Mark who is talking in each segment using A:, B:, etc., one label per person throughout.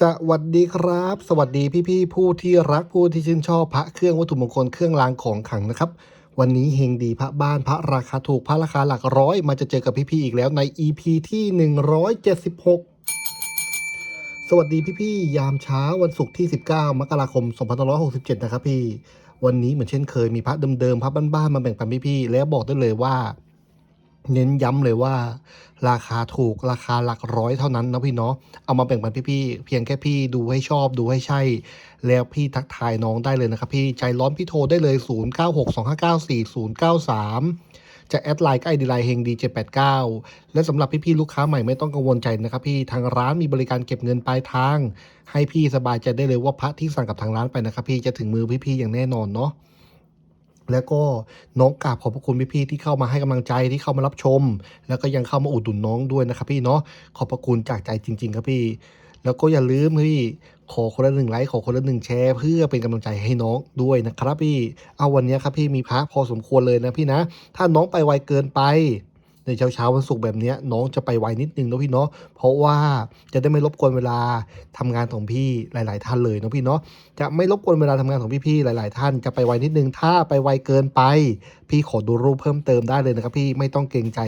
A: สวัสดีครับ สวัสดีพี่ๆผู้ที่รักผู้ที่ชื่นชอบพระเครื่องวัตถุมงคลเครื่องรางของขลังนะครับ วันนี้เฮงดีพระบ้านพระราคาถูกพระราคาหลักร้อยมาจะเจอกับพี่ๆอีกแล้วใน EP ที่ 176 สวัสดีพี่ๆยามเช้าวันศุกร์ที่ 19 มกราคม 2567 นะครับพี่ วันนี้เหมือนเช่นเคยมีพระเดิมๆพระบ้านๆมาแบ่งปันพี่ๆแล้วบอกได้เลยว่า เน้นย้ำเลยว่า ราคาถูกราคาหลักร้อยเท่านั้นนะพี่เนาะเอามาแบ่งปันพี่ๆเพียงแค่พี่ดูให้ชอบดูให้ใช่ แล้วพี่ทักทายน้องได้เลยนะครับ พี่ใจร้อนพี่โทรได้เลย 0962594093 จะแอดไลน์ก็ไอดีไลน์เฮงดี789 และสำหรับพี่ๆลูกค้าใหม่ไม่ต้องกังวลใจนะครับ พี่ทางร้านมีบริการเก็บเงินปลายทาง ให้พี่สบายใจได้เลยว่าพระที่สั่งกับทางร้านไปนะครับ พี่จะถึงมือพี่ๆอย่างแน่นอนเนาะ แล้วก็น้องกราบขอบพระคุณพี่ๆที่เข้ามาให้กำลังใจที่เข้ามารับชม แล้วก็ยังเข้ามาอุดหนุนน้องด้วยนะครับพี่เนาะขอบพระคุณจากใจจริง ๆ ครับพี่ แล้วก็อย่าลืมพี่ขอคนละหนึ่งไลค์ขอคนละหนึ่งแชร์เพื่อเป็นกำลังใจให้น้องด้วยนะครับพี่เอาวันนี้ครับพี่มีพระพอสมควรเลยนะพี่นะ ถ้าน้องไปไวเกินไป ในเช้าเช้าๆวันศุกร์แบบนี้น้องจะไปไวนิดนึงนะพี่เนาะเพราะว่าจะได้ไม่รบกวนเวลาทำงานของพี่หลาย ๆ ท่านเลยนะพี่เนาะจะไม่รบกวนเวลาทำงานของพี่ๆหลาย ๆ ท่านจะไปไวนิดนึงถ้าไปไวเกินไป พี่ขอดูรูปเพิ่มเติมได้เลยนะครับ พี่ไม่ต้องเกรงใจ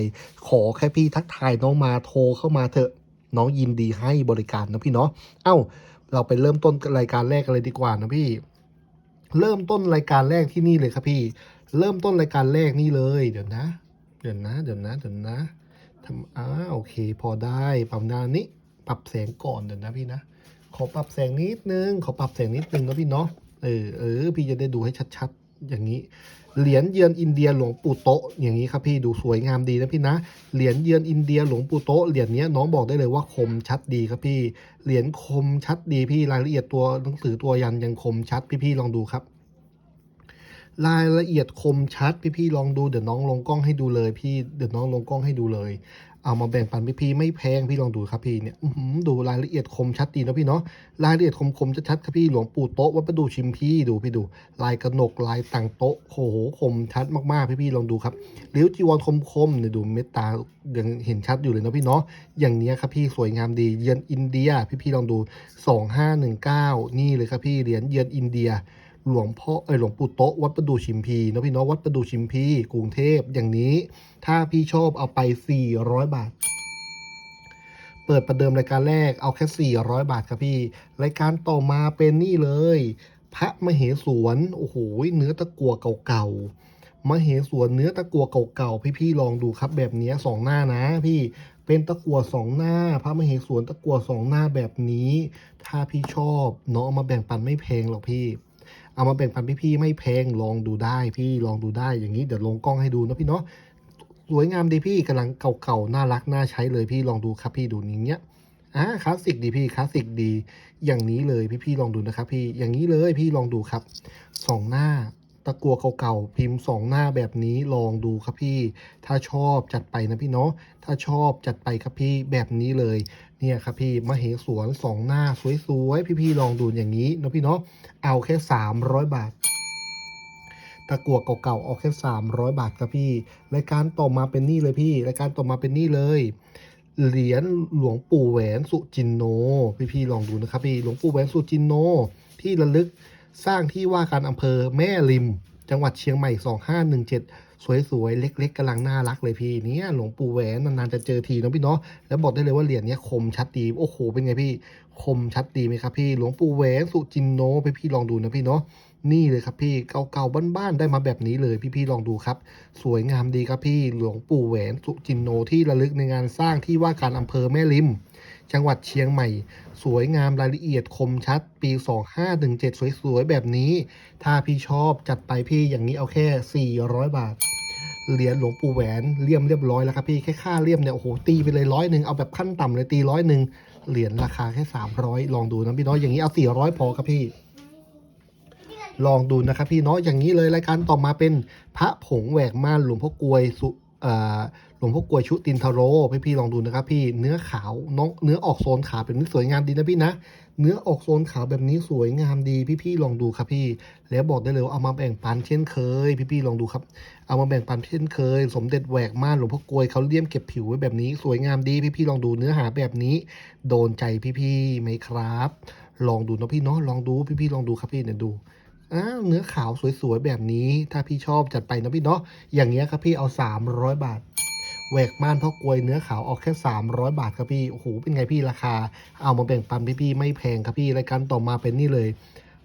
A: ขอแค่พี่ทักทายน้องมาโทรเข้ามาเถอะน้องยินดีให้บริการนะพี่เนาะเอ้า เราไปเริ่มต้นรายการแรกกันเลยดีกว่านะพี่ เริ่มต้นรายการแรกที่นี่เลยครับพี่ เริ่มต้นรายการแรกนี่เลยเดี๋ยวนะ เดี๋ยวนะ เดี๋ยวนะ เดี๋ยวนะทำอ่าโอเค พอได้ปรับนานี้ ปรับแสงก่อนเดี๋ยวนะพี่นะ ขอปรับแสงนิดนึง ขอปรับแสงนิดนึงนะพี่เนาะ เออ เออ พี่จะได้ดูให้ชัดๆ อย่างนี้ เหรียญเยือนอินเดียหลวงปู่โตอย่างนี้ครับพี่ ดูสวยงามดีนะพี่นะ เหรียญเยือนอินเดียหลวงปู่โตเหรียญนี้น้องบอกได้เลยว่าคมชัดดีครับพี่ เหรียญคมชัดดีพี่ รายละเอียดตัวหนังสือตัวยันยังคมชัดพี่ๆลองดูครับ รายละเอียดคมชัดพี่ๆลองดูเดี๋ยวน้องลงกล้องให้ดูเลย พี่เดี๋ยวน้องลงกล้องให้ดูเลย เอามาแบ่งปันพี่ๆไม่แพงพี่ลองดูครับพี่เนี่ยดูรายละเอียดคมชัดดีนะพี่เนาะรายละเอียดคมคมๆชัดๆครับพี่หลวงปู่โต๊ะวัดประดูชิมพี่ดูพี่ดู ลายกระหนกลายต่างโต๊ะโอ้โหคมชัดมากๆพี่ๆลองดูครับริ้ยวจีวรคมคมๆเนี่ยดูเม็ดตายังเห็นชัดอยู่เลยนะพี่เนาะอย่างเนี้ยครับพี่สวยงามดีเยือนอินเดีย พี่ๆลองดู 2519 นี่เลยครับพี่เหรียญเยือนอินเดีย หลวงพ่อเออหลวงปู่โต๊ะวัดประดูชิมพีนะพี่เนาะวัดประดูชิมพีกรุงเทพอย่างนี้ ถ้าพี่ชอบเอาไป 400 บาท เปิดประเดิมรายการแรกเอาแค่ 400 บาทครับพี่ รายการต่อมาเป็นนี่เลย พระมเหสวนโอ้โหเนื้อตะกัวเก่าๆมเหสวนเนื้อตะกัวเก่าๆพี่ๆลองดูครับแบบนี้สองหน้านะพี่เป็นตะกัวสองหน้า พระมเหสวนตะกัวสองหน้าแบบนี้ ถ้าพี่ชอบเนาะมาแบ่งปันไม่แพงหรอกพี่ เอามาแบ่งปันพี่ๆไม่แพงลองดูได้พี่ลองดูได้อย่างนี้เดี๋ยวลงกล้องให้ดูนะพี่เนาะสวยงามดีพี่กำลังเก่าๆน่ารักน่าใช้เลยพี่ลองดูครับพี่ดูอย่างเงี้ยอ่าคลาสสิกดีพี่คลาสสิกดี อย่างนี้เลยพี่ๆลองดูนะครับ พี่อย่างนี้เลยพี่ลองดูครับสองหน้าตะกัวเก่าๆพิมพ์สองหน้าแบบนี้ลองดูครับพี่ ถ้าชอบจัดไปนะพี่เนาะถ้าชอบจัดไปครับพี่แบบนี้เลย เนี่ยครับพี่มาเหสวนสองหน้าสวยๆ พี่ๆลองดูอย่างนี้นะพี่เนาะเอาแค่ 300 บาทตะกัวเก่าๆเอาแค่ 300 บาทครับพี่รายการต่อมาเป็นนี่เลยพี่รายการต่อมาเป็นนี่เลยเหรียญหลวงปู่แหวนสุจินโน พี่ๆลองดูนะครับพี่หลวงปู่แหวนสุจินโน ที่ระลึกสร้างที่ว่าการอำเภอแม่ริม จังหวัดเชียงใหม่ 2517 สวยๆ เล็ก ๆกำลังน่ารักเลยพี่เนี่ยหลวงปู่แหวนนานๆจะเจอทีเนาะพี่เนาะแล้วบอกได้เลยว่าเหรียญเนี้ยคมชัดดีโอ้โหเป็นไงพี่คมชัดดีไหมครับพี่หลวงปู่แหวนสุจินโนพี่พี่ลองดูนะพี่เนาะนี่เลยครับพี่เก่าๆบ้านๆได้มาแบบนี้เลยพี่พี่ๆลองดูครับ สวยงามดีครับพี่หลวงปู่แหวนสุจินโนที่ระลึกในงานสร้างที่ว่าการอำเภอแม่ริม จังหวัดเชียงใหม่ สวยงามรายละเอียดคมชัด ปี 2517 สวยๆ แบบนี้ ถ้าพี่ชอบจัดไปพี่อย่างนี้เอาแค่ 400 บาท เหรียญหลวงปู่แหวนเลี่ยมเรียบร้อยแล้วครับพี่แค่ค่าเลี่ยมเนี่ยโอ้โหตีไปเลยร้อยหนึ่งเอาแบบขั้นต่ำเลยตีร้อยหนึ่งเหรียญราคาแค่สามร้อยลองดูนะพี่น้อยอย่างนี้เอาสี่ร้อยพอครับพี่ ลองดูนะครับพี่น้อยอย่างนี้เลยรายการต่อมาเป็นพระผงแหวกม่านหลวงพ่อกลวยสุ หลวงพ่อกวยชุตินทโรพี่พี่ลองดูนะครับ พี่เนื้อขาวน้องเนื้อออกโซนขาวแบบนี้สวยงามดีนะพี่นะเนื้อออกโซนขาวแบบนี้สวยงามดีพี่พี่ลองดูครับพี่ แล้วบอกได้เลยว่าเอามาแบ่งปันเช่นเคย พี่พี่ลองดูครับ เอามาแบ่งปันเช่นเคย สมเด็จแหวกม่านหลวงพ่อกวยเขาเลี่ยมเก็บผิวไว้แบบนี้สวยงามดี พี่พี่ลองดูเนื้อหาแบบนี้ โดนใจพี่พี่ไหมครับ ลองดูนะพี่เนาะลองดูพี่พี่ลองดูครับพี่เนี่ยดู อ้าวเนื้อขาวสวยๆแบบนี้ ถ้าพี่ชอบจัดไปนะพี่เนาะอย่างเงี้ยครับพี่เอา 300 บาทแหวกม่านเพ่อกลวยเนื้อขาวออกแค่ 300 บาทครับพี่โอ้โหเป็นไงพี่ราคา เอามาแบ่งปันพี่ๆไม่แพงครับพี่รายการต่อมาเป็นนี่เลย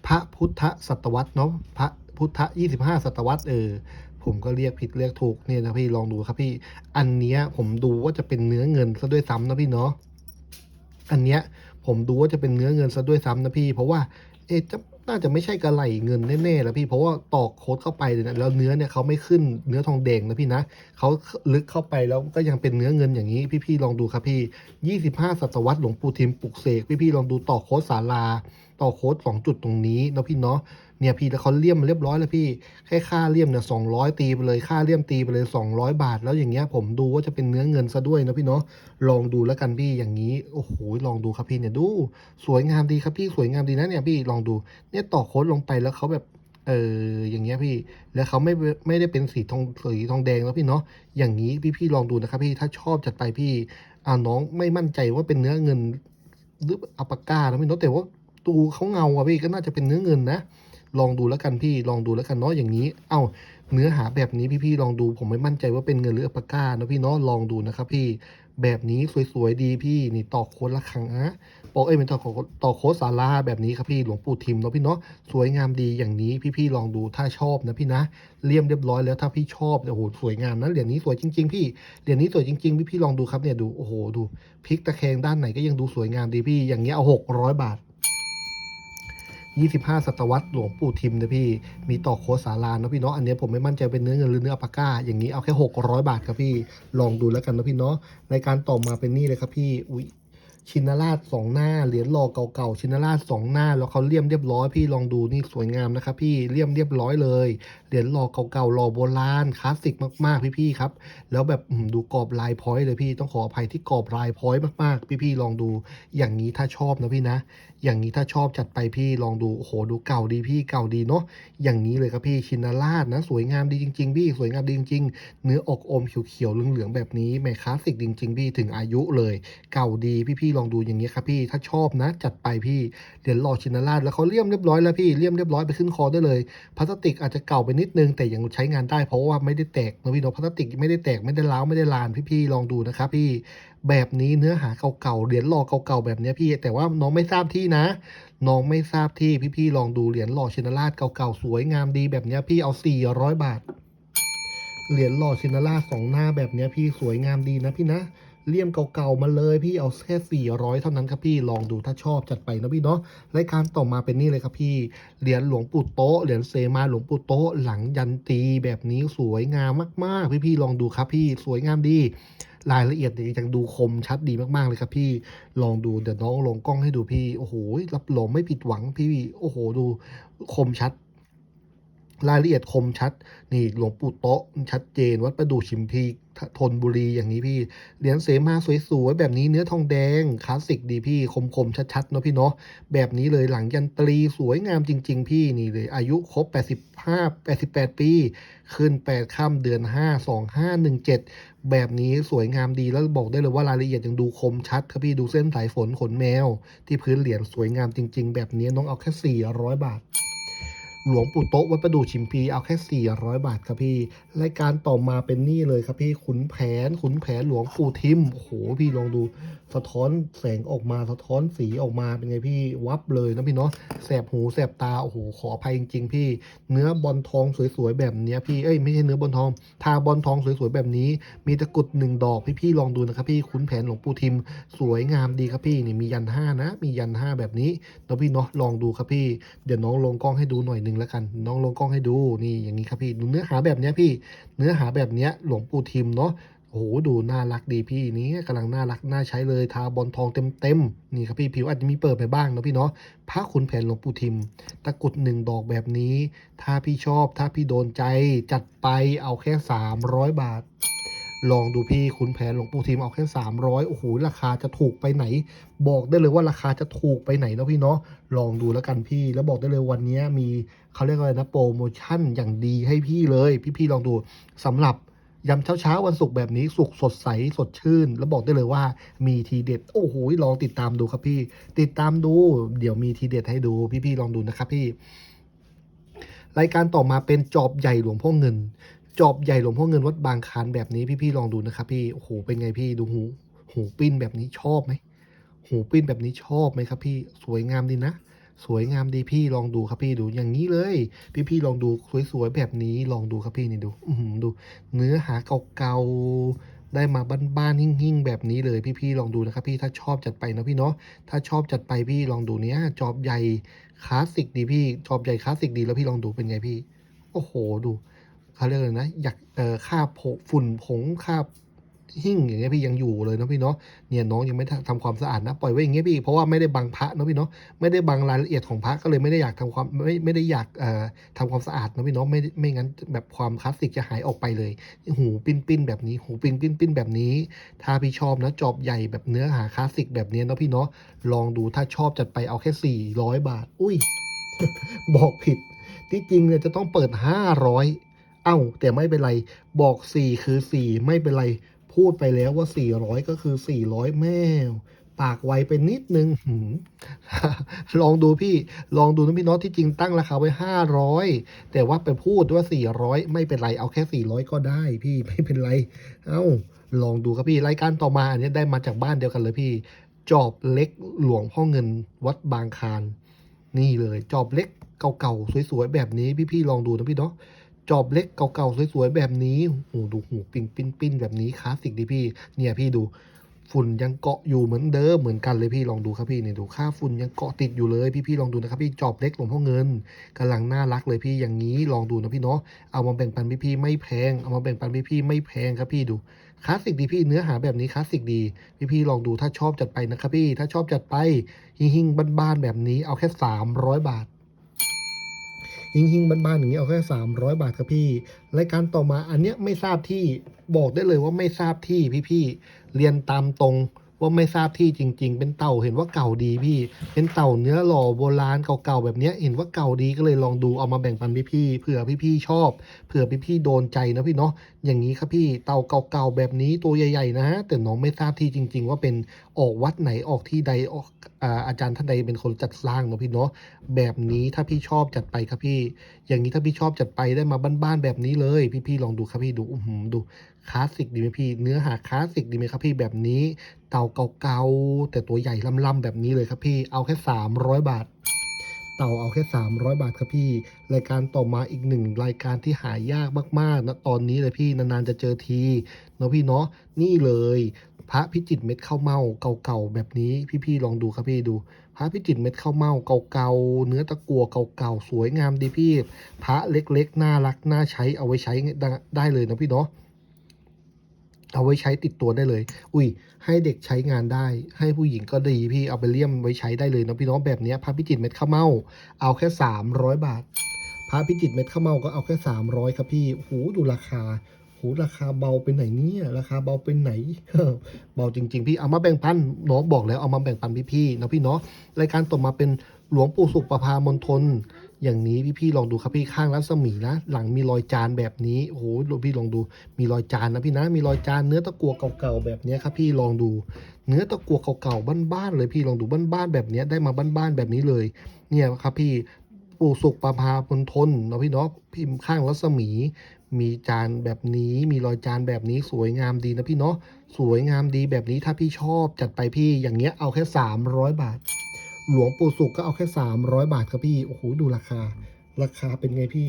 A: พระพุทธศตวรรษเนาะพระพุทธ 25 ศตวรรษเออผมก็เรียกผิดเรียกถูกเนี่ยนะพี่ลองดูครับพี่ อันเนี้ยผมดูว่าจะเป็นเนื้อเงินซะด้วยซ้ำนะพี่เนาะอันเนี้ยผมดูว่าจะเป็นเนื้อเงินซะด้วยซ้ำนะพี่ เพราะว่าเอ๊ะจะ น่าจะไม่ใช่กระไหลเงินแน่ๆแล้วพี่เพราะว่าตอกโค้ดเข้าไปเลยนะแล้วเนื้อเนี่ยเขาไม่ขึ้นเนื้อทองแดงนะพี่นะเขาลึกเข้าไปแล้วก็ยังเป็นเนื้อเงินอย่างนี้พี่ๆลองดูครับพี่ 25 ศตวรรษหลวงปู่ทิมปลุกเสกพี่ๆลองดูตอกโค้ดสารา ต่อโค้ดสองจุดตรงนี้นะพี่เนาะเนี่ยพี่แล้วเขาเลี่ยมมาเรียบร้อยแล้วพี่แค่ค่าเลี่ยมเนี่ยสองร้อยตีไปเลยค่าเลี่ยมตีไปเลยสองร้อยบาท แล้วอย่างเงี้ยผมดูว่าจะเป็นเนื้อเงินซะด้วยนะพี่เนาะลองดูแล้วกันพี่อย่างนี้โอ้โหลองดูครับพี่เนี่ยดู สวยงามดีครับพี่สวยงามดีนะเนี่ยพี่ลองดูเนี่ยต่อโค้ดลงไปแล้วเขาแบบเอออย่างเงี้ยพี่แล้วเขาไม่ไม่ได้เป็นสีทองสีทองแดงแล้วพี่เนาะอย่างนี้พี่พี่ๆลองดูนะครับพี่ถ้าชอบจัดไปพี่อ่าน้องไม่มั่นใจว่าเป็นเนื้อเงินหรืออัปปาก้านะพี่เนาะแต่ว่า ตูเขาเงาอะพี่ก็น่าจะเป็นเนื้อเงินนะ ลองดูแล้วกันพี่ลองดูแล้วกันเนาะอย่างนี้ เอ้าเนื้อหาแบบนี้พี่ๆลองดูผมไม่มั่นใจว่าเป็นเงินหรืออัปาก้านะพี่เนาะลองดูนะครับพี่แบบนี้สวยๆดีพี่นี่ต่อโค้ดละครังนะบอกเอ้ยเป็นต่อโคต่อโค้ดสาราแบบนี้ครับพี่หลวงปู่ทิมเนาะพี่เนาะสวยงามดีอย่างนี้พี่ๆลองดูถ้าชอบนะพี่นะเลี่ยมเรียบร้อยแล้วถ้าพี่ชอบโอ้โหสวยงามนะเหรียญนี้สวยจริง ๆ พี่เหรียญนี้สวยจริงๆพี่ๆลองดูครับเนี่ยดูโอ้โหดูพลิกตะแคงด้านไหนก็ยังดูสวยงามดีพี่อย่างเงี้ยเอาหกร้อยบาท 25 ศตวรรษหลวงปู่ทิมนะพี่ มีต่อโคสาลานะพี่เนาะ อันนี้ผมไม่มั่นใจเป็นเนื้อเงินหรือเนื้ออัปปาก้า อย่างนี้เอาแค่ 600 บาทครับพี่ ลองดูแล้วกันนะพี่เนาะ ในการต่อมาเป็นนี่เลยครับพี่ อุ้ย ชินราชสองหน้าเหรียญหล่อเก่าๆชินราชสองหน้า แล้วเขาเลี่ยมเรียบร้อยพี่ลองดูนี่สวยงามนะครับพี่เลี่ยมเรียบร้อยเลยเหรียญหล่อเก่าๆหล่อโบราณคลาสสิกมากๆพี่ๆครับแล้วแบบดูกรอบลายพอยต์เลยพี่ต้องขออภัยที่กรอบลายพอยต์มากๆ พี่ๆลองดู อย่างนี้ถ้าชอบนะพี่นะ อย่างนี้ถ้าชอบจัดไปพี่ลองดูโอ้โหดูเก่าดีพี่เก่าดีเนาะอย่างนี้เลยครับพี่ชินาราชนะ สวยงามดีจริง ๆ พี่สวยงามดีจริงๆเนื้ออกอมเขียวๆเหลืองๆแบบนี้แหมคลาสสิกจริง ๆ พี่ถึงอายุเลย เก่าดีพี่ๆลองดูอย่างนี้ครับพี่ถ้าชอบนะ จัดไปพี่เดี๋ยวรอชินาราชแล้วเขาเลี่ยมเรียบร้อยแล้วพี่เลี่ยมเรียบร้อยไปขึ้นคอได้เลยพลาสติกอาจจะเก่าไปนิดนึงแต่ยังใช้งานได้เพราะว่าไม่ได้แตกนะพี่เนาะพลาสติกไม่ได้แตกไม่ได้ร้าวไม่ได้ลานพี่ๆลองดูนะครับพี่แบบนี้เนื้อหาเก่าๆเหรียญหล่อเก่าๆแบบเนี้ยพี่ แต่ว่าน้องไม่ทราบที่นะ น้องไม่ทราบที่พี่ๆลองดูเหรียญหล่อชินราชเก่าๆสวยงามดีแบบเนี้ยพี่เอา 400 บาทเหรียญหล่อชินราชสองหน้าแบบนี้พี่สวยงามดีนะพี่นะ เลี่ยมเก่าๆมาเลยพี่เอาแค่ 400 เท่านั้นครับพี่ลองดูถ้าชอบจัดไปนะพี่เนาะรายการต่อมาเป็นนี่เลยครับพี่เหรียญหลวงปู่โตเหรียญเซมาหลวงปู่โตหลังยันตีแบบนี้สวยงามมากๆ พี่ๆลองดูครับพี่สวยงามดีรายละเอียดยยังดูคมชัดดีมากๆเลยครับพี่ลองดูเดี๋ยวน้องลงกล้องให้ดูพี่โอ้โหรับรองไม่ผิดหวังพี่โอ้โหดูคมชัด รายละเอียดคมชัด นี่หลวงปู่โต๊ะชัดเจน วัดประดู่ชิมพีทนบุรีอย่างนี้พี่ เหรียญเสมาสวยๆแบบนี้เนื้อทองแดงคลาสสิกดีพี่ คมๆชัดๆเนาะพี่เนาะแบบนี้เลยหลังยันตรีสวยงามจริง ๆ พี่นี่เลย อายุครบ 85 88 ปี ขึ้น 8 ค่ำเดือน 5 2517 แบบนี้สวยงามดีแล้วบอกได้เลยว่ารายละเอียดยังดูคมชัดครับพี่ดูเส้นสายฝนขนแมว ที่พื้นเหรียญสวยงามจริง ๆ แบบนี้น้องเอาแค่ 400 บาท หลวงปู่โต๊ะวัดประดู่ชิมพีเอาแค่ 400 บาทครับพี่ รายการต่อมาเป็นนี่เลยครับพี่ขุนแผนขุนแผนหลวงปู่ทิมโอ้โหพี่ลองดูสะท้อนแสงออกมาสะท้อนสีออกมาเป็นไงพี่วับเลยนะพี่เนาะแสบหูแสบตาโอ้โหขออภัยจริง ๆ พี่ เนื้อบอลทองสวยๆแบบเนี้ยพี่เอ้ยไม่ใช่เนื้อบอลทอง ทาบอลทองสวยๆแบบนี้ มีตะกรุดหนึ่งดอกพี่ๆลองดูนะครับพี่ขุนแผนหลวงปู่ทิม สวยงามดีครับพี่นี่มียันห้านะ มียันห้าแบบนี้เนาะพี่เนาะลองดูครับพี่ เดี๋ยวน้องลงกล้องให้ดูหน่อยหนึ่งแล้วกัน น้องลงกล้องให้ดูนี่อย่างนี้ครับพี่ดูเนื้อหาแบบนี้พี่ เนื้อหาแบบนี้หลวงปู่ทิมเนาะโอ้โหดูน่ารักดีพี่นี้กำลังน่ารักน่าใช้เลยทาบอลทองเต็มๆนี่ครับพี่ผิวอาจจะมีเปิดไปบ้างนะพี่เนาะพระขุนแผนหลวงปู่ทิม ตะกรุดหนึ่งดอกแบบนี้ ถ้าพี่ชอบถ้าพี่โดนใจจัดไปเอาแค่ 300 บาท ลองดูพี่คุณแผนหลวงปู่ทิมเอาแค่สามร้อยโอ้โหราคาจะถูกไปไหน บอกได้เลยว่าราคาจะถูกไปไหนนะพี่เนาะลองดูแล้วกันพี่ แล้วบอกได้เลยวันนี้มีเขาเรียกว่าอะไรนะโปรโมชั่นอย่างดีให้พี่เลย พี่ๆลองดูสำหรับยำเช้าๆวันศุกร์แบบนี้สุกสดใสสดชื่น แล้วบอกได้เลยว่ามีทีเด็ด โอ้โหลองติดตามดูครับพี่ ติดตามดู เดี๋ยวมีทีเด็ดให้ดูพี่ๆลองดูนะครับพี่ รายการต่อมาเป็นจอบใหญ่หลวงพ่อเงิน จอบใหญ่หลวงพ่อเงินวัดบางคานแบบนี้พี่ๆลองดูนะครับพี่โอ้โหเป็นไงพี่ดูหู หูปิ้นแบบนี้ชอบไหมหูปิ้นแบบนี้ชอบไหมครับพี่สวยงามดีนะสวยงามดีพี่ลองดูครับพี่ดูอย่างนี้เลย พี่ๆลองดูสวยๆแบบนี้ลองดูครับพี่นี่ดู อืดู เนื้อหาเก่าๆได้มาบ้านๆหิ่งๆ แบบนี้เลยพี่ๆลองดูนะครับพี่ถ้าชอบจัดไปนะพี่เนาะถ้าชอบจัดไปพี่ลองดูเนี้ยจอบใหญ่คลาสสิกดีพี่จอบใหญ่คลาสสิกดีแล้วพี่ลองดูเป็นไงพี่ โอ้โหดู เขาเรียกเลยนะอยากเอ่อคราฝุ่นผงคราหิ่งอย่างเงี้ยพี่ยังอยู่เลยนะพี่เนาะเนี่ยน้องยังไม่ทำความสะอาดนะปล่อยไว้อย่างเงี้ยพี่เพราะว่าไม่ได้บังพระนะพี่เนาะไม่ได้บังรายละเอียดของพระก็เลยไม่ได้อยากทำความไม่ไม่ได้อยากเอ่อทำความสะอาดนะพี่เนาะไม่ไม่งั้นแบบความคลาสสิกจะหายออกไปเลย หูปิ้นปิ้นแบบนี้ หูปิ้นปิ้นปิ้นแบบนี้ ถ้าพี่ชอบนะจอบใหญ่แบบเนื้อหาคลาสสิกแบบนี้นะพี่เนาะลองดูถ้าชอบจัดไปเอาแค่ 400 บาท อุ้ย บอกผิดที่จริงเนี่ยจะต้องเปิด 500 เอ้าแต่ไม่เป็นไรบอก 4 คือ 4 ไม่เป็นไร พูดไปแล้วว่า 400 ก็คือ 400 แม่ปากไวไปนิดนึงลองดูพี่ลองดูนะพี่น้องที่จริงตั้งราคาไว้ 500 แต่ว่าไปพูดว่า 400 ไม่เป็นไร เอาแค่ 400 ก็ได้พี่ไม่เป็นไร เอ้าลองดูครับพี่รายการต่อมาอันนี้ได้มาจากบ้านเดียวกันเลยพี่ จอบเล็กหลวงพ่อเงินวัดบางคารนี่เลย จอบเล็กเก่าๆสวยๆแบบนี้พี่ๆลองดูนะพี่เนาะ จอบเล็กเก่าๆสวยๆแบบนี้โอ้โหดูหูปิ้นปิ้นปิ้นแบบนี้คลาสสิกดีพี่ เนี่ยพี่ดูฝุ่นยังเกาะอยู่เหมือนเดิมเหมือนกันเลยพี่ลองดูครับพี่เนี่ยดูค่าฝุ่นยังเกาะติดอยู่เลยพี่ๆลองดูนะครับพี่จอบเล็กหลวงพ่อเงินกำลังน่ารักเลยพี่อย่างนี้ลองดูนะพี่เนาะเอามาแบ่งปันพี่ๆไม่แพงเอามาแบ่งปันพี่ๆไม่แพงครับพี่ดูคลาสสิกดีพี่เนื้อหาแบบนี้คลาสสิกดีพี่ๆลองดูถ้าชอบจัดไปนะครับพี่ถ้าชอบจัดไปหิ่งๆบ้านๆแบบนี้เอาแค่ 300 บาท หิงหิงบ้านๆอย่างนี้เอาแค่ 300 บาทครับพี่รายการต่อมาอันเนี้ยไม่ทราบที่บอกได้เลยว่าไม่ทราบที่พี่ๆเรียนตามตรง ว่าไม่ทราบที่จริง ๆ เป็นเต่าเห็นว่าเก่าดีพี่ เป็นเต่าเนื้อหล่อโบราณเก่าๆแบบนี้เห็นว่าเก่าดีก็เลยลองดูเอามาแบ่งปันพี่ๆเผื่อพี่ๆชอบเผื่อพี่ๆโดนใจนะพี่เนาะอย่างนี้ครับพี่เต่าเก่าๆแบบนี้ตัวใหญ่ๆนะแต่น้องไม่ทราบที่จริง ๆ ว่าเป็นออกวัดไหนออกที่ใดออกอ่าอาจารย์ท่านใดเป็นคนจัดสร้างเนาะพี่เนาะแบบนี้ถ้าพี่ชอบจัดไปครับพี่อย่างนี้ถ้าพี่ชอบจัดไปได้มาบ้านๆแบบนี้เลย พี่ๆลองดูครับพี่ดูอื้อหือดูคลาสสิกดีไหมพี่ เนื้อหาคลาสสิกดีไหมครับพี่แบบนี้ เต่าเก่าๆแต่ตัวใหญ่ล่ำๆแบบนี้เลยครับพี่เอาแค่300 บาทเต่าเอาแค่ 300 บาทครับพี่ รายการต่อมาอีกหนึ่งรายการที่หายากมากๆนะตอนนี้เลยพี่นานๆจะเจอทีเนาะพี่เนาะนี่เลย พระพิจิตรเม็ดข้าวเม่าเก่าๆแบบนี้พี่ๆลองดูครับพี่ดู พระพิจิตรเม็ดข้าวเม่าเก่าๆ เนื้อตะกัวเก่าๆ สวยงามดีพี่ พระเล็กๆ น่ารัก น่าใช้เอาไว้ใช้ได้เลยนะพี่เนาะ เอาไว้ใช้ติดตัวได้เลย อุ้ย ให้เด็กใช้งานได้ ให้ผู้หญิงก็ดีพี่ เอาไปเลี่ยมไว้ใช้ได้เลยนะพี่น้องแบบนี้พระพิจิตรเม็ดข้าวเม่า เอาแค่สามร้อยบาท พระพิจิตรเม็ดข้าวเม่าก็เอาแค่สามร้อยครับพี่โอ้โหดูราคา หราคาเบาเป็นไหนเนี่ยราคาเบาเป็นไหน เบาจริง ๆ พี่เอามาแบ่งปันเน้องบอกแล้วเอามาแบ่งปันพี่ๆนะพี่เนาะรายการต่อมาเป็นหลวงปู่สุขประพามณฑลอย่างนี้พี่ๆลองดูครับพี่ข้างรัศมีนะหลังมีรอยจานแบบนี้โอ้โหพี่ลองดูมีรอยจานนะพี่นะมีรอยจานเนื้อตะกัวเก่าๆแบบนี้ครับพี่ลองดู เนื้อตะกัวเก่าๆบ้านๆเลยพี่ลองดูบ้านๆแบบนี้ได้มาบ้านๆแบบนี้เลย เนี่ยครับพี่ปู่สุขประพามณฑลเนาะพี่เนาะพิมพ์ข้างรัศมี มีจานแบบนี้ มีรอยจานแบบนี้สวยงามดีนะพี่เนาะสวยงามดีแบบนี้ถ้าพี่ชอบจัดไปพี่อย่างเงี้ยเอาแค่ 300 บาท หลวงปู่สุขก็เอาแค่ 300 บาทครับพี่โอ้โหดูราคา ราคาเป็นไงพี่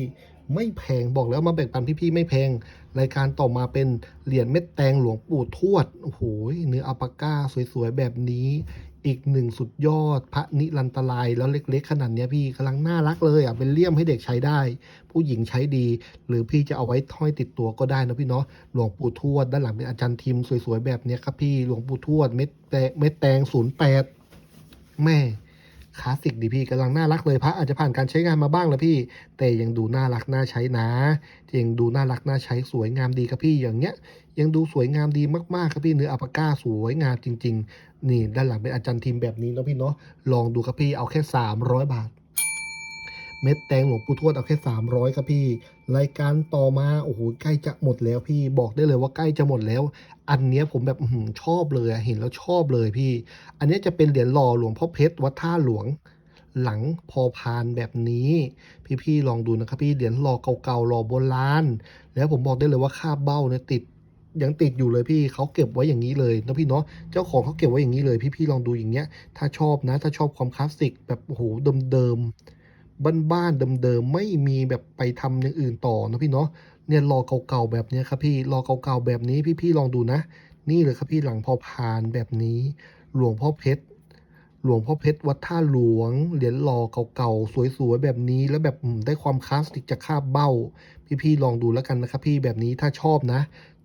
A: ไม่แพงบอกแล้วมาแบ่งปันพี่ๆไม่แพง รายการต่อมาเป็นเหรียญเม็ดแตงหลวงปู่ทวดโอ้โหเนื้ออัลปาก้าสวยๆแบบนี้ อีกหนึ่งสุดยอด พระนิรันตรายแล้วเล็ก ๆ ขนาดนี้พี่กำลังน่ารักเลยอะเป็นเลี่ยมให้เด็กใช้ได้ ผู้หญิงใช้ดี หรือพี่จะเอาไว้ห้อยติดตัวก็ได้นะพี่เนาะหลวงปู่ทวดด้านหลังเป็นอาจารย์ทิมสวยๆแบบนี้ครับพี่หลวงปู่ทวดเม็ดแตงเม็ดแตงศูนย์แปดแม่คลาสสิกดีพี่กำลังน่ารักเลยพระอาจจะผ่านการใช้งานมาบ้างแล้วพี่ แต่ยังดูน่ารักน่าใช้นะยังดูน่ารักน่าใช้สวยงามดีครับพี่อย่างเงี้ย ยังดูสวยงามดีมากๆครับพี่เนื้ออัปาก้าสวยงามจริง ๆ นี่ด้านหลังเป็นอาจารย์ทีมแบบนี้เนาะพี่เนาะลองดูครับพี่เอาแค่ 300 บาท เม็ดแตงหลวงปู่ทวดเอาแค่ 300 ครับพี่ รายการต่อมาโอ้โหใกล้จะหมดแล้วพี่บอกได้เลยว่าใกล้จะหมดแล้ว อันเนี้ยผมแบบชอบเลยเห็นแล้วชอบเลยพี่ อันเนี้ยจะเป็นเหรียญหล่อหลวงพ่อเพชรวัดท่าหลวงหลังพอพานแบบนี้ พี่ๆลองดูนะครับพี่เหรียญหล่อเก่าๆหล่อโบราณแล้วผมบอกได้เลยว่าคาบเบ้าเนี่ยติด ยังติดอยู่เลยพี่เขาเก็บไว้อย่างนี้เลยนะพี่เนาะเจ้าของเขาเก็บไว้อย่างนี้เลยพี่ๆลองดูอย่างเงี้ย ถ้าชอบนะ ถ้าชอบความคลาสสิกแบบโอ้โหเดิมๆบ้านๆเดิมๆไม่มีแบบไปทำอย่างอื่นต่อนะพี่เนาะเนี่ยรอเก่าๆแบบเนี้ยครับพี่รอเก่าๆแบบนี้พี่ๆลองดูนะ นี่เลยครับพี่หลังพอพานแบบนี้ หลวงพ่อเพชร หลวงพ่อเพชรวัดท่าหลวง เหรียญหล่อเก่าๆ สวยๆ แบบนี้แล้วแบบได้ความคลาสสิกจากคาบเบ้า พี่ๆ ลองดูแล้วกันนะครับพี่แบบนี้ถ้าชอบนะ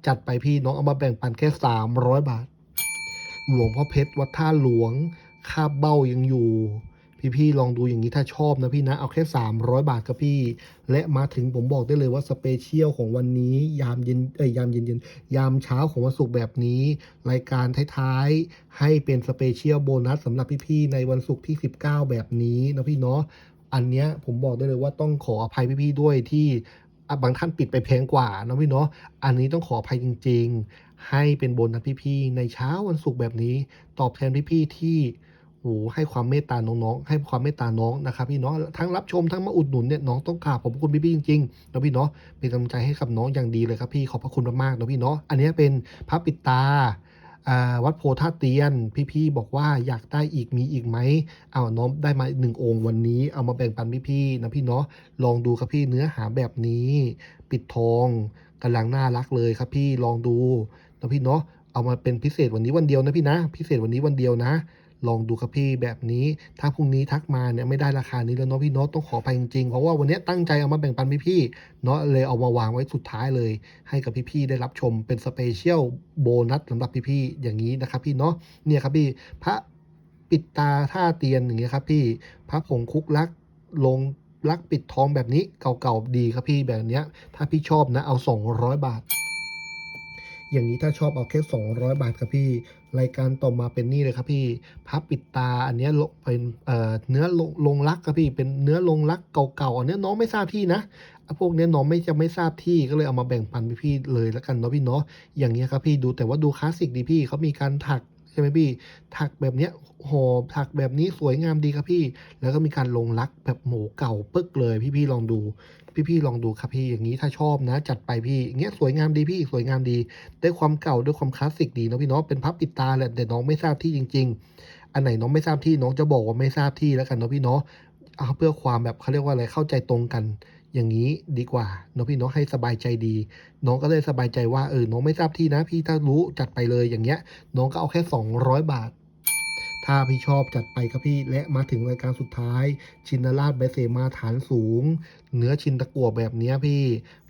A: จัดไปพี่น้องเอามาแบ่งปันแค่ 300 บาท หลวงพ่อเพชรวัดท่าหลวงคาบเบ้ายังอยู่ พี่ๆลองดูอย่างนี้ถ้าชอบนะพี่นะ เอาแค่ 300 บาทครับพี่ และมาถึงผมบอกได้เลยว่าสเปเชียลของวันนี้ยามเย็นเอ้ยยามเย็นเย็นยามเช้าของวันศุกร์แบบนี้ รายการท้ายๆ ให้เป็นสเปเชียลโบนัสสำหรับพี่ๆในวันศุกร์ที่ 19 แบบนี้นะพี่เนาะอันเนี้ยผมบอกได้เลยว่าต้องขออภัยพี่ๆด้วยที่บางท่านปิดไปแพงกว่านะพี่เนาะ อันนี้ต้องขออภัยจริง ๆ ให้เป็นโบนัสพี่ๆในเช้าวันศุกร์แบบนี้ ตอบแทนพี่ๆที่ โอ้โหให้ความเมตตาน้องๆ ให้ความเมตตาน้องนะครับพี่เนาะทั้งรับชมทั้งมาอุดหนุนเนี่ยน้องต้องกราบขอบคุณพี่ๆจริงๆนะพี่เนาะเป็นกำลังใจให้กับน้องอย่างดีเลยครับพี่ขอบพระคุณมากๆนะพี่เนาะอันนี้เป็นพระปิดตาวัดโพธาเตียน พี่ๆบอกว่าอยากได้อีกมีอีกไหมเอาน้องได้มาหนึ่งองค์วันนี้เอามาแบ่งปันพี่ๆนะพี่เนาะลองดูครับพี่เนื้อหาแบบนี้ ปิดทองกำลังน่ารักเลยครับพี่ลองดูนะพี่เนาะเอามาเป็นพิเศษวันนี้วันเดียวนะพี่นะ พิเศษวันนี้วันเดียวนะ ลองดูครับพี่แบบนี้ถ้าพรุ่งนี้ทักมาเนี่ยไม่ได้ราคานี้แล้วเนาะพี่เนาะต้องขอไปจริงๆเพราะว่าวันนี้ตั้งใจเอามาแบ่งปันพี่ๆเนาะเลยเอามาวางไว้สุดท้ายเลย ให้กับพี่ๆได้รับชมเป็นสเปเชียลโบนัสสำหรับพี่ๆอย่างนี้นะครับพี่เนาะเนี่ยครับพี่พระปิดตาท่าเตียนอย่างเงี้ยครับพี่พระผงคุกลักลงลักปิดทองแบบนี้เก่าๆดีครับพี่แบบเนี้ย ถ้าพี่ชอบนะเอา 200 บาท อย่างนี้ถ้าชอบเอาแค่200 บาทครับพี่ รายการต่อมาเป็นนี่เลยครับพี่พับปิดตาอันนี้ลงเป็นเนื้อลงลงรักครับพี่เป็นเนื้อลงรักเก่าๆอันนี้น้องไม่ทราบที่นะอะพวกนี้น้องไม่จะไม่ทราบที่ก็เลยเอามาแบ่งปันพี่เลยแล้วกันเนาะพี่เนาะอย่างเงี้ยครับพี่ดูแต่ว่าดูคลาสสิกดีพี่เขามีการถัก ใช่ไหมพี่ ถักแบบเนี้ยหอถักแบบนี้สวยงามดีครับพี่ แล้วก็มีการลงรักแบบหมูเก่าปึ๊กเลยพี่ๆลองดู พี่ๆลองดูครับพี่อย่างนี้ถ้าชอบนะ จัดไปพี่เงี้ยสวยงามดีพี่สวยงามดี ได้ความเก่าด้วยความคลาสสิกดีนะพี่เนาะเป็นพับปิดตาแหละแต่น้องไม่ทราบที่จริง ๆ อันไหนน้องไม่ทราบที่น้องจะบอกว่าไม่ทราบที่แล้วกันเนาะพี่เนาะเอาเพื่อความแบบเขาเรียกว่าอะไรเข้าใจตรงกัน อย่างนี้ดีกว่าเนาะพี่เนาะให้สบายใจดี น้องก็เลยสบายใจว่าเออน้องไม่ทราบที่นะ พี่ถ้ารู้จัดไปเลยอย่างเงี้ย น้องก็เอาแค่ 200 บาท ถ้าพี่ชอบจัดไปครับพี่และมาถึงรายการสุดท้าย ชินราชใบเสมาฐานสูง เนื้อชินตะกัวแบบนี้พี่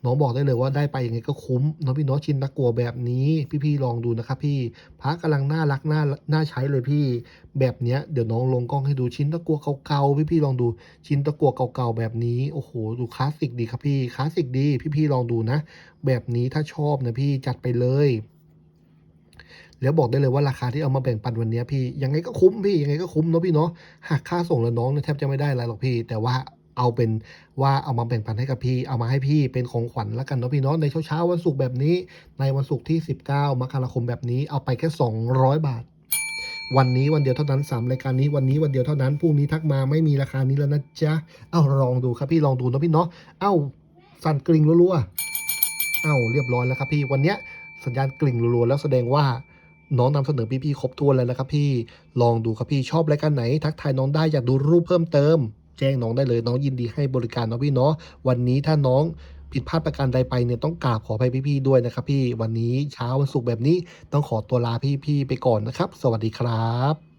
A: น้องบอกได้เลยว่าได้ไปยังไงก็คุ้มน้องพี่น้องชินตะกัวแบบนี้ พี่ๆลองดูนะครับพี่พระกำลังน่ารักน่าน่าใช้เลยพี่ แบบเนี้ยเดี๋ยวน้องลงกล้องให้ดูชิ้นตะกัวเก่าๆพี่ๆลองดูชิ้นตะกัวเก่าๆแบบนี้โอ้โหดูคลาสสิกดีครับพี่คลาสสิกดี พี่ๆลองดูนะ แบบนี้ถ้าชอบนะพี่จัดไปเลย แล้วบอกได้เลยว่าราคาที่เอามาแบ่งปันวันนี้พี่ยังไงก็คุ้มพี่ยังไงก็คุ้มเนาะพี่เนาะหักค่าส่งแล้วน้องเนี่ยแทบจะไม่ได้อะไรหรอกพี่ แต่ว่าเอาเป็นว่าเอามาแบ่งปันให้กับพี่ เอามาให้พี่เป็นของขวัญแล้วกันเนาะพี่เนาะในเช้าๆวันศุกร์แบบนี้ ในวันศุกร์ที่ 19มกราคมแบบนี้เอาไปแค่ 200 บาท วันนี้วันเดียวเท่านั้นสามรายการนี้วันนี้วันเดียวเท่านั้นพรุ่งนี้ทักมาไม่มีราคานี้แล้วนะจ๊ะเอาลองดูครับพี่ลองดูเนาะพี่เนาะเอ้าสั่นกริ่งรัวๆเอ้าเรียบร้อยแล้วครับพี่วันเนี้ยสัญญาณกริ่งรัวๆแล้วแสดงว่า น้องนำเสนอพี่ๆครบถ้วนแล้วนะครับพี่ ลองดูครับพี่ชอบรายการไหน ทักทายน้องได้อยากดูรูปเพิ่มเติม แจ้งน้องได้เลยน้องยินดีให้บริการนะพี่เนาะวันนี้ถ้าน้องผิดพลาดประการใดไปเนี่ยต้องกราบขอไปพี่ๆด้วยนะครับพี่วันนี้เช้าวันศุกร์แบบนี้ต้องขอตัวลาพี่ๆไปก่อนนะครับ สวัสดีครับ